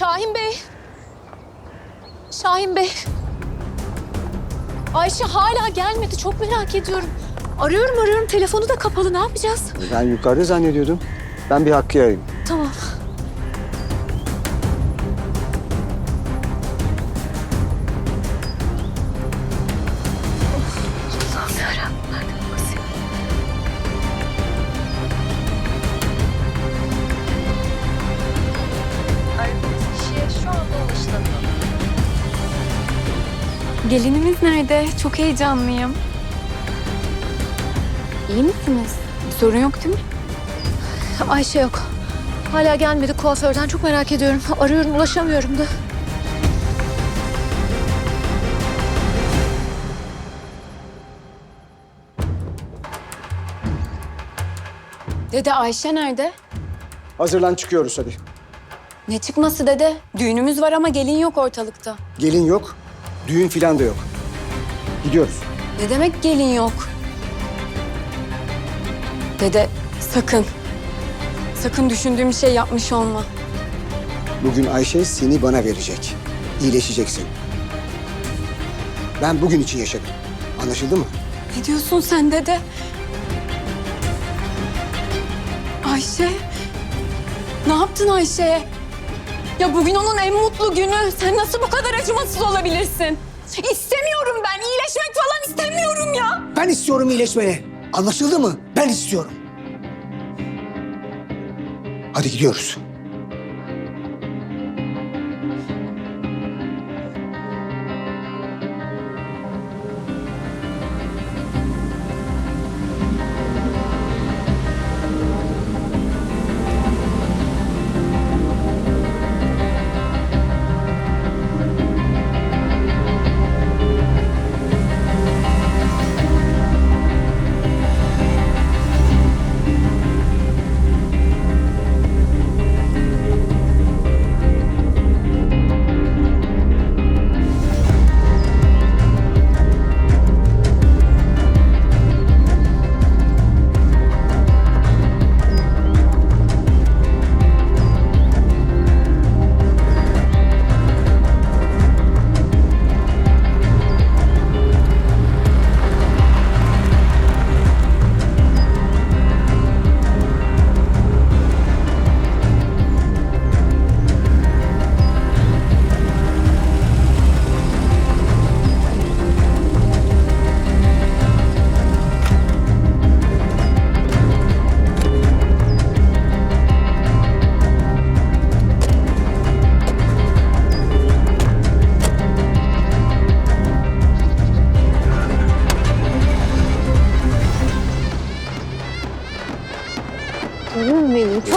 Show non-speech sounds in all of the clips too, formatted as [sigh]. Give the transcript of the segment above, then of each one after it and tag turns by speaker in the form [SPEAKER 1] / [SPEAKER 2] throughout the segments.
[SPEAKER 1] Şahin Bey. Şahin Bey. Ayşe hala gelmedi. Çok merak ediyorum. Arıyorum arıyorum. Telefonu da kapalı. Ne yapacağız?
[SPEAKER 2] Ben yukarıda zannediyordum. Ben bir Hakkı'yı arayayım.
[SPEAKER 1] Tamam.
[SPEAKER 3] Gelinimiz nerede? Çok heyecanlıyım. İyi misiniz? Bir sorun yok değil mi?
[SPEAKER 1] Ayşe yok. Hala gelmedi kuaförden. Çok merak ediyorum. Arıyorum ulaşamıyorum da.
[SPEAKER 3] Dede Ayşe nerede?
[SPEAKER 2] Hazırlan çıkıyoruz hadi.
[SPEAKER 3] Ne çıkması dede? Düğünümüz var ama gelin yok ortalıkta.
[SPEAKER 2] Gelin yok, düğün filan da yok. Gidiyoruz.
[SPEAKER 3] Ne demek gelin yok? Dede sakın. Sakın düşündüğüm şey yapmış olma.
[SPEAKER 2] Bugün Ayşe seni bana verecek. İyileşeceksin. Ben bugün için yaşadım. Anlaşıldı mı?
[SPEAKER 3] Ne diyorsun sen dede? Ayşe. Ne yaptın Ayşe'ye? Ya bugün onun en mutlu günü. Sen nasıl bu kadar acımasız olabilirsin? İstemiyorum ben. iyileşmek falan istemiyorum ya.
[SPEAKER 2] Ben istiyorum iyileşmeni. Anlaşıldı mı? Ben istiyorum. Hadi gidiyoruz.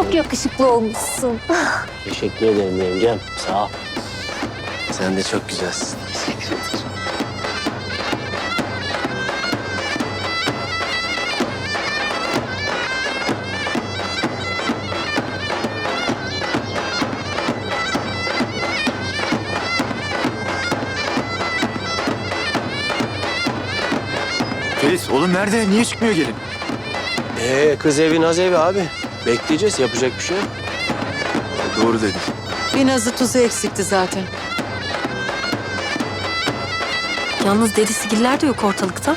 [SPEAKER 1] Çok yakışıklı olmuşsun. [laughs]
[SPEAKER 4] Teşekkür ederim yengem. Sağ ol. Sen de çok güzelsin.
[SPEAKER 5] Ferit oğlum nerede? Niye çıkmıyor gelin?
[SPEAKER 4] Ee, kız evi naz evi abi. Bekleyeceğiz. Yapacak bir şey yok.
[SPEAKER 5] Doğru dedin.
[SPEAKER 6] Bir nazı tuzu eksikti zaten.
[SPEAKER 7] Yalnız dedisigiller de yok ortalıkta.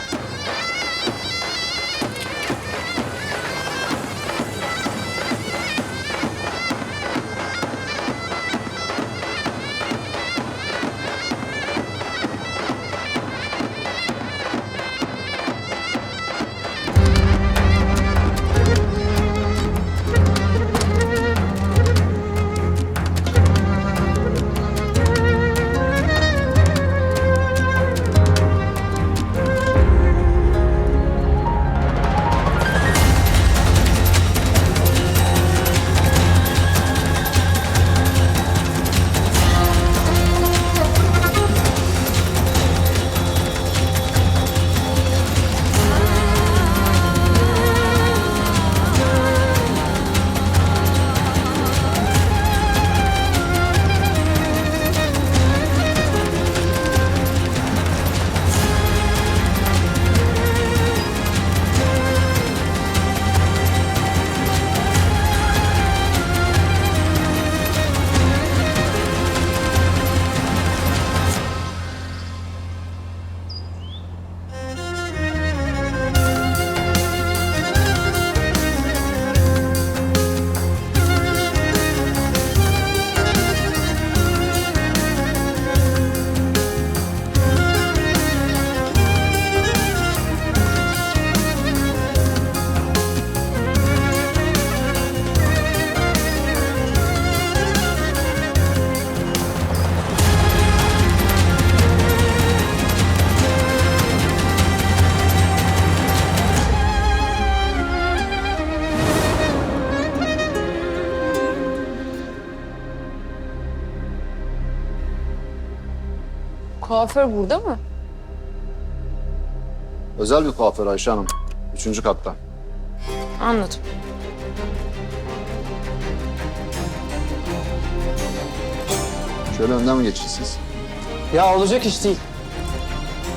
[SPEAKER 3] Kuaför burada mı?
[SPEAKER 8] Özel bir kuaför Ayşe Hanım. Üçüncü katta.
[SPEAKER 3] Anladım.
[SPEAKER 8] Şöyle önden mi geçeceksiniz?
[SPEAKER 9] Ya olacak iş değil.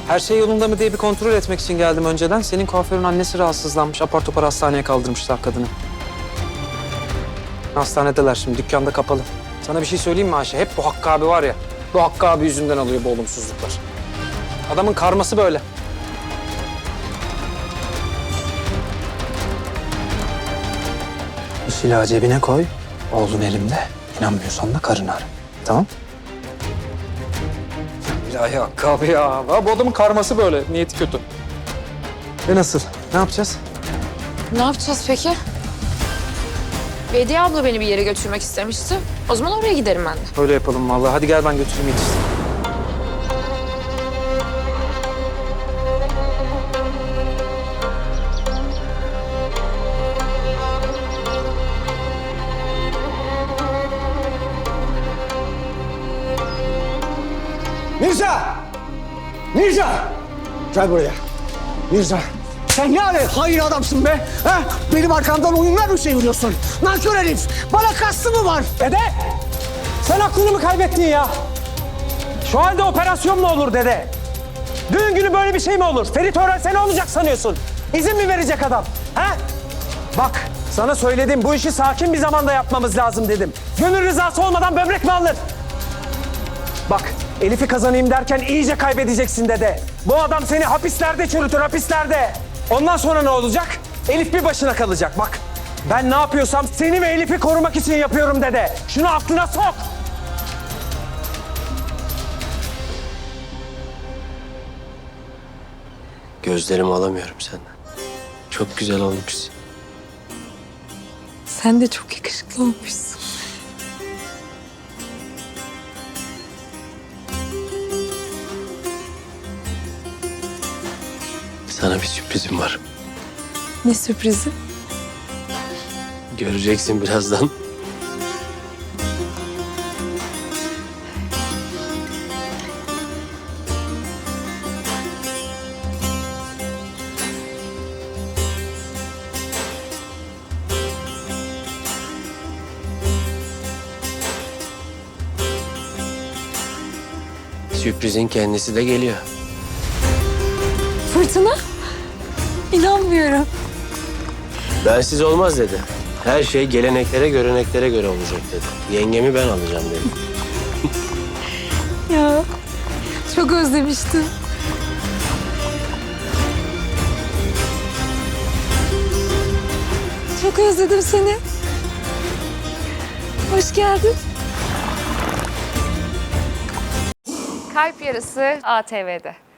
[SPEAKER 9] Her şey yolunda mı diye bir kontrol etmek için geldim önceden. Senin kuaförün annesi rahatsızlanmış. Apar topar hastaneye kaldırmışlar kadını. Hastanedeler şimdi. Dükkanda kapalı. Sana bir şey söyleyeyim mi Ayşe? Hep bu Hakkı abi var ya. Bu Hakkı abi yüzünden alıyor bu olumsuzluklar. Adamın karması böyle. Bu silahı cebine koy. Oğlum elimde. İnanmıyorsan da karını ara. Tamam? İlahi Hakkı abi ya. Ya Bu adamın karması böyle. Niyeti kötü. E nasıl? Ne yapacağız?
[SPEAKER 3] Ne yapacağız peki? Bediye abla beni bir yere götürmek istemişti. O zaman oraya giderim ben de.
[SPEAKER 9] Öyle yapalım vallahi. Hadi gel ben götüreyim yetişsin.
[SPEAKER 2] Mirza! Mirza! Gel buraya. Mirza. Sen ne ale hayır adamsın be. Ha? Benim arkamdan oyunlar mı çeviriyorsun? Nankör herif. Bana kastı mı var?
[SPEAKER 10] Dede! Sen aklını mı kaybettin ya? Şu halde operasyon mu olur dede? Düğün günü böyle bir şey mi olur? Ferit öğrense ne olacak sanıyorsun? İzin mi verecek adam? Ha? Bak sana söyledim bu işi sakin bir zamanda yapmamız lazım dedim. Gönül rızası olmadan böbrek mi alınır? Bak Elif'i kazanayım derken iyice kaybedeceksin dede. Bu adam seni hapislerde çürütür hapislerde. Ondan sonra ne olacak? Elif bir başına kalacak bak. Ben ne yapıyorsam seni ve Elif'i korumak için yapıyorum dede. Şunu aklına sok.
[SPEAKER 4] Gözlerimi alamıyorum senden. Çok güzel olmuşsun.
[SPEAKER 7] Sen de çok yakışıklı olmuşsun.
[SPEAKER 4] Sana bir sürprizim var.
[SPEAKER 7] Ne sürprizi?
[SPEAKER 4] Göreceksin birazdan. Sürprizin kendisi de geliyor.
[SPEAKER 7] Fırtına? İnanmıyorum.
[SPEAKER 4] Bensiz olmaz dedi. Her şey geleneklere, göreneklere göre olacak dedi. Yengemi ben alacağım dedi. [laughs]
[SPEAKER 7] Ya çok özlemiştim. Çok özledim seni. Hoş geldin.
[SPEAKER 1] Kalp Yarısı ATV'de.